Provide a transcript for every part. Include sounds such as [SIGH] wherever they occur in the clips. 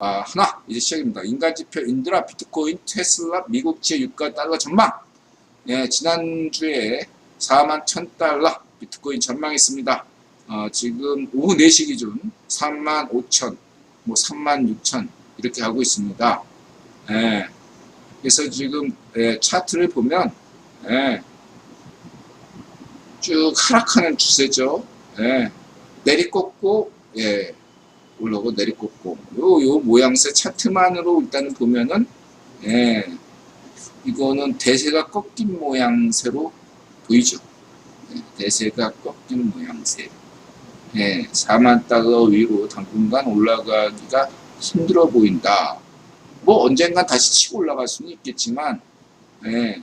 아, 하나 이제 시작입니다. 인간 지표 인드라 비트코인 테슬라 미국 지의 유가 달러 전망. 예, 지난주에 4만 1000달러 비트코인 전망했습니다. 어, 지금 오후 4시 기준 3만 5천, 뭐 3만 6천 이렇게 하고 있습니다. 예, 그래서 지금 예, 차트를 보면 예, 쭉 하락하는 추세죠. 예, 내리꽂고 예, 올라오고 내리꽂고 요, 요 모양새 차트만으로 일단은 보면은 예, 이거는 대세가 꺾인 모양새로 보이죠. 예, 대세가 꺾인 모양새. 예, 4만 달러 위로 당분간 올라가기가 힘들어 보인다. 뭐 언젠간 다시 치고 올라갈 수는 있겠지만 예,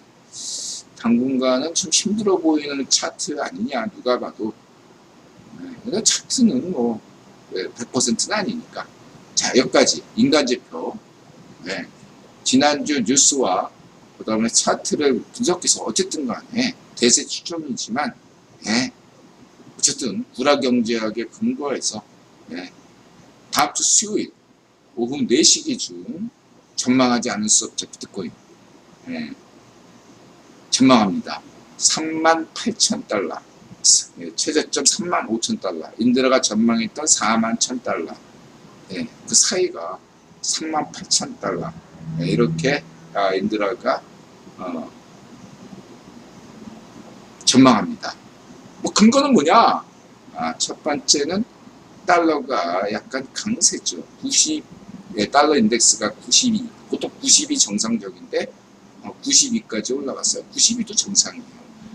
당분간은 좀 힘들어 보이는 차트 아니냐 누가 봐도 예, 차트는 뭐 100%는 아니니까. 자, 여기까지 인간지표. 네. 지난주 뉴스와 그 다음에 차트를 분석해서 어쨌든 간에 대세 추정이지만, 네. 어쨌든 구라경제학에 근거해서, 네. 다음 주 수요일 오후 4시 기준 전망하지 않을 수 없죠, 비트코인. 네. 전망합니다. 3만 8천 달러. 예, 최저점 3만 5천 달러, 인드라가 전망했던 4만 1천 달러, 예, 그 사이가 3만 8천 달러, 예, 이렇게 아, 인드라가 어, 전망합니다. 뭐 근거는 뭐냐? 아, 첫 번째는 달러가 약간 강세죠. 90, 예, 달러 인덱스가 92, 보통 90이 정상적인데 어, 92까지 올라갔어요. 92도 정상이에요.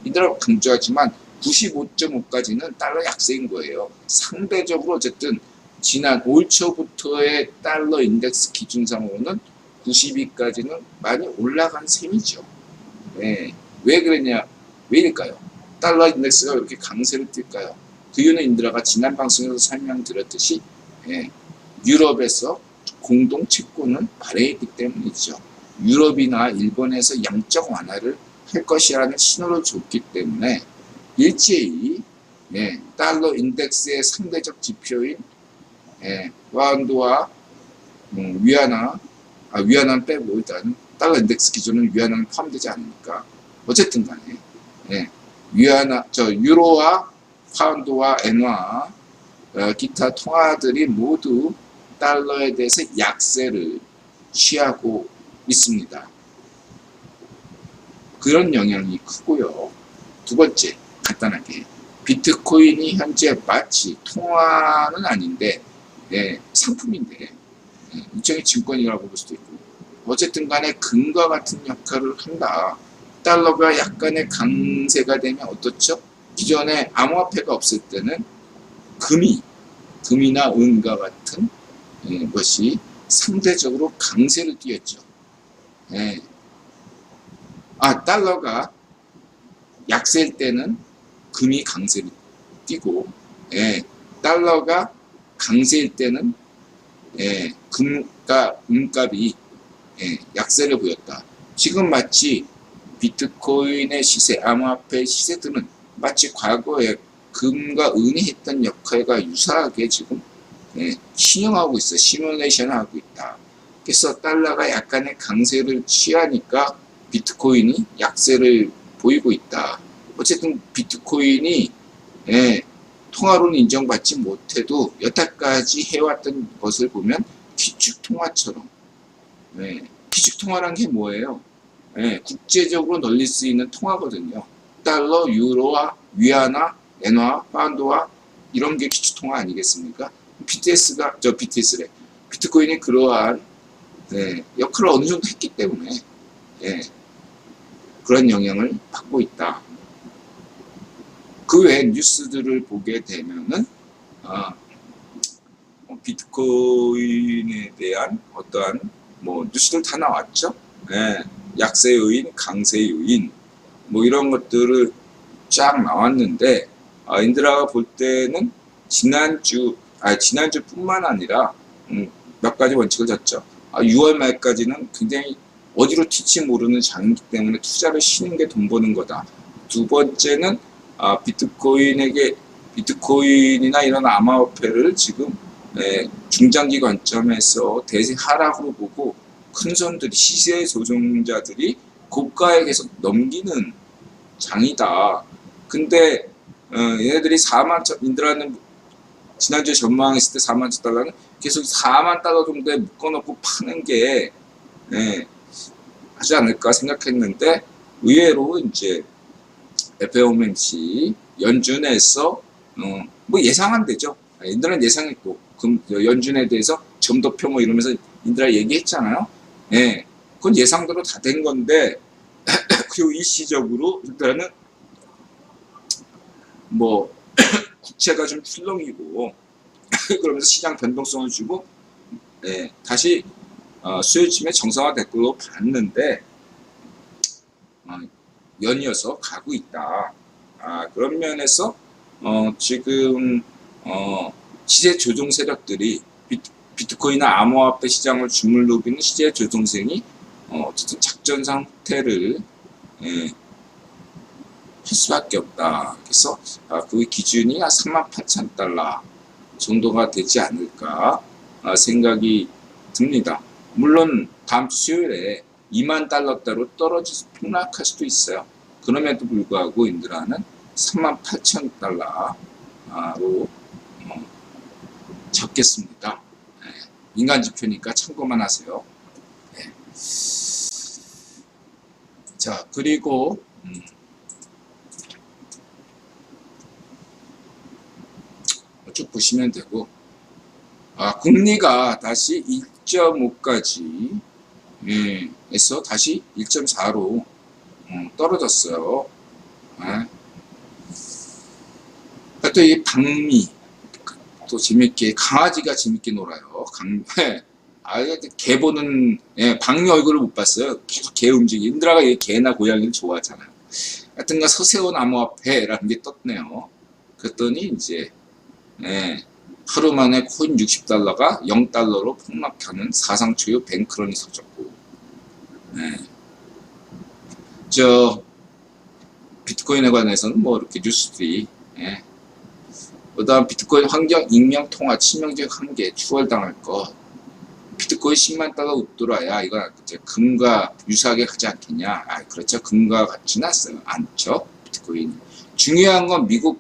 인드라가 강조하지만 95.5까지는 달러 약세인 거예요. 상대적으로 어쨌든 지난 올 초부터의 달러 인덱스 기준상으로는 92까지는 많이 올라간 셈이죠. 네. 왜 그랬냐? 왜일까요? 달러 인덱스가 왜 이렇게 강세를 띨까요? 그 이유는 인드라가 지난 방송에서 설명드렸듯이 예, 유럽에서 공동 채권을 발행했기 때문이죠. 유럽이나 일본에서 양적 완화를 할 것이라는 신호를 줬기 때문에 일제히 예, 달러 인덱스의 상대적 지표인 예, 와운드와 음, 위안화, 아, 위안화는 빼고 일단 달러 인덱스 기준은 위안화는 포함되지 않으니까 어쨌든 간에 예, 위안화, 저 유로와 파운드와 엔화, 어, 기타 통화들이 모두 달러에 대해서 약세를 취하고 있습니다. 그런 영향이 크고요. 두 번째, 간단하게 비트코인이 현재 마치 통화는 아닌데 예, 상품인데 예, 일종의 증권이라고 볼 수도 있고 어쨌든 간에 금과 같은 역할을 한다. 달러가 약간의 강세가 되면 어떻죠? 기존에 암호화폐가 없을 때는 금이 금이나 은과 같은 예, 것이 상대적으로 강세를 띄었죠. 예. 아 달러가 약세일 때는 금이 강세를 띄고 예, 달러가 강세일 때는 예, 금가 은값이 예, 약세를 보였다. 지금 마치 비트코인의 시세, 암호화폐 시세들은 마치 과거에 금과 은이 했던 역할과 유사하게 지금 예, 신용하고 있어, 시뮬레이션 하고 있다. 그래서 달러가 약간의 강세를 취하니까 비트코인이 약세를 보이고 있다. 어쨌든 비트코인이 예, 통화로는 인정받지 못해도 여태까지 해왔던 것을 보면 기축통화처럼 예, 기축통화란 게 뭐예요? 예, 국제적으로 널릴 수 있는 통화거든요. 달러, 유로와 위안화, 엔화, 파운드와 이런 게 기축통화 아니겠습니까? BTS가 저 BTS래 비트코인이 그러한 예, 역할을 어느 정도 했기 때문에 예, 그런 영향을 받고 있다. 그 외 뉴스들을 보게 되면은 아, 뭐 비트코인에 대한 어떠한 뭐 뉴스들 다 나왔죠. 예, 약세 요인, 강세 요인 뭐 이런 것들을 쫙 나왔는데 아, 인드라가 볼 때는 지난주 아 지난주뿐만 아니라 음, 몇 가지 원칙을 졌죠. 아, 6월 말까지는 굉장히 어디로 튈지 모르는 장이기 때문에 투자를 쉬는 게 돈 버는 거다. 두 번째는 아, 비트코인에게 비트코인이나 이런 암호화폐를 지금 예, 중장기 관점에서 대세 하락으로 보고 큰 손들이 시세 조종자들이 고가에 계속 넘기는 장이다. 근데 어, 얘네들이 4만 천 인드라는 지난주에 전망했을 때 4만 천 달러는 계속 4만 달러 정도에 묶어놓고 파는 게 예, 하지 않을까 생각했는데 의외로 이제 FOMC 연준에서 어, 뭐 예상한 대죠. 인들은 예상했고 금 연준에 대해서 점도표 뭐 이러면서 인들아 얘기했잖아요. 예, 그건 예상대로 다 된 건데 [COUGHS] 그리고 일시적으로 일단은 뭐 [COUGHS] 국채가 좀 출렁이고 [COUGHS] 그러면서 시장 변동성을 주고 예, 다시 어, 수요침에 정상화될 걸로 봤는데 어, 연이어서 가고 있다. 아, 그런 면에서 어, 지금 어, 시세 조종 세력들이 비트, 비트코인이나 암호화폐 시장을 주물르고 시세 조종생이 어, 어쨌든 작전 상태를 예, 할 수밖에 없다. 그래서 아, 그 기준이 한 38,000달러 정도가 되지 않을까 아, 생각이 듭니다. 물론 다음 주 수요일에 2만 달러대로 떨어져서 폭락할 수도 있어요. 그럼에도 불구하고 인드라는 3만 8천 달러로 어, 잡겠습니다. 네, 민간 지표니까 참고만 하세요. 네. 자 그리고 음, 쭉 보시면 되고 아, 금리가 다시 1.5까지 예, 에서 다시 1.4로 음, 떨어졌어요. 예. 또이 방미 또 재밌게 강아지가 재밌게 놀아요. 강, 예. 아, 개 보는 예, 방미 얼굴을 못 봤어요. 계속 개 움직이. 인드라가 얘 개나 고양이를 좋아하잖아요. 하여튼가 서세원 암호화폐라는 게 떴네요. 그랬더니 이제 예, 하루 만에 코인 60달러가 0달러로 폭락하는 사상 초유 뱅크런이 터졌고 네. 저 비트코인에 관해서는 뭐 이렇게 뉴스들이 예. 그다음 비트코인 환경 익명 통화 치명적 한계 추월당할 것 비트코인 10만 달러 웃돌아야 이건 이제 금과 유사하게 가지 않겠냐? 아 그렇죠. 금과 같지는 않죠. 비트코인 중요한 건 미국